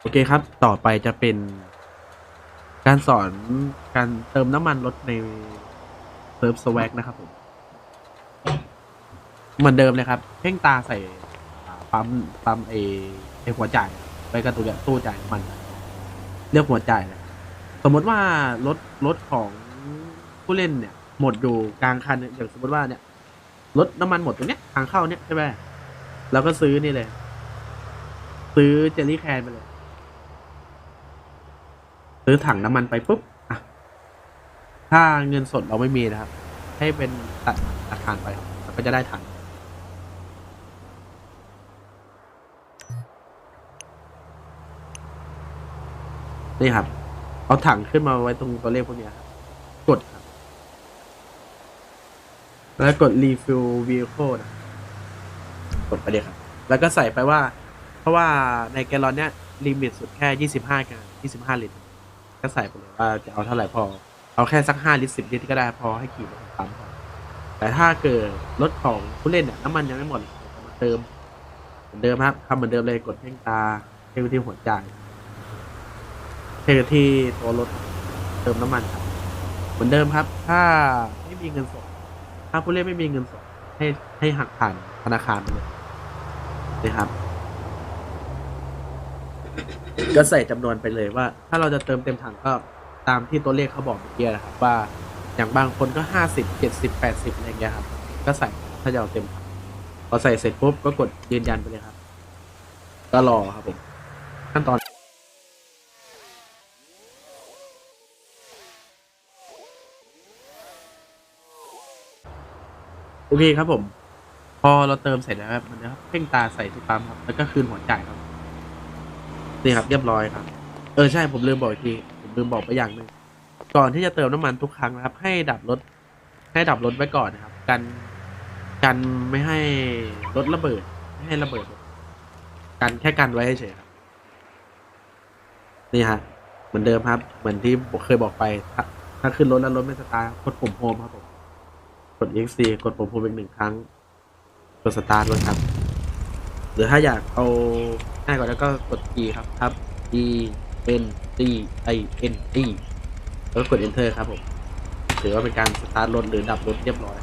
โอเคครับ ต่อไปจะเป็น การสอนการเติมน้ำมันรถในเซิร์ฟสวักนะครับผมเหมือนเดิมเลยครับ เพ่งตาใส่ปั๊มปั๊มเอไอหัวจ่ายไปกับตัวตู้จ่ายน้ำมันเรียกหัวจ่ายเลยสมมติว่ารถรถของผู้เล่นเนี่ย หมดอยู่กลางคันอย่างสมมติว่าเนี่ยรถน้ำมันหมดตรงเนี้ยทางเข้าเนี่ยใช่ไหมเราก็ซื้อนี่เลย ซื้อเจลลี่แคนไปเลย ซื้อถังน้ำมันไปปุ๊บอะถ้าเงินสดเราไม่มีนะครับ ให้เป็นตัดธนาคารไปเราก็จะได้ถังนี่ครับ เอาถังขึ้นมาไว้ตรงตัวเลขพวกนี้ครับกดครับ แล้วกด refill vehicle นะกดไปเลยครับ แล้วก็ใส่ไปว่า เพราะว่าในแกลลอนเนี้ยลิมิตสุดแค่ 25 กัน 25 ลิตร ก็ใส่ไปเลยว่าจะเอาเท่าไหร่พอ เอาแค่สัก5ลิตร10ลิตรก็ได้พอให้ขี่ไปถึงปั๊มพอแต่ถ้าเกิดรถของผู้เล่นเนี่ยน้ำมันยังไม่หมดมาเติมเหมือนเดิมครับทำเหมือนเดิมเลยกดเพ่งตาเพ่งไปที่หัวใจเพ่งไปที่ตัวรถเติมน้ำมันครับเหมือนเดิมครับ ถ้าไม่มีเงินสด ถ้าผู้เล่นไม่มีเงินสดให้ให้หักผ่านธนาคารไปเลยนะครับ ก็ใส่จำนวนไปเลยว่า ถ้าเราจะเติมเต็มถังก็ตามที่ตัวเลขเขาบอกเมื่อกี้นะครับว่าอย่างบางคนก็ห้าสิบเจ็ดสิบแปดสิบอะไรอย่างเงี้ยครับ ก็ใส่ถ้าจะเอาเต็มถังพอใส่เสร็จปุ๊บก็กดยืนยันไปเลยครับ ก็รอครับผมขั้นตอนโอเคครับผม พอเราเติมเสร็จแล้วมันจะเพ่งตาใส่ที่ปั๊มครับ แล้วก็คืนหัวจ่ายครับ นี่ครับเรียบร้อยครับ เออใช่ผมลืมบอกอีกทีผมลืมบอกไปอย่างหนึ่งก่อนที่จะเติมน้ำมันทุกครั้งนะครับ ให้ดับรถ ให้ดับรถไว้ก่อนนะครับ กันกันไม่ให้รถระเบิด ไม่ให้ระเบิด กันแค่กันไว้เฉยครับ นี่ฮะเหมือนเดิมครับ เหมือนที่เคยบอกไป ถ้าถ้าขึ้นรถแล้วรถไม่สตาร์ทกดปุ่มโฮมครับผมกด EXC กดปุ่มโฮมอีกหนึ่งครั้งกดสตาร์ทไว้ครับ หรือถ้าอยากเอา ง่ายกว่านั้วก็กด G ครับครับ E N T I N T แล้วก็กด Enter ครับผม ถือว่าเป็นการสตาร์ทรถหรือดับรถเรียบร้อย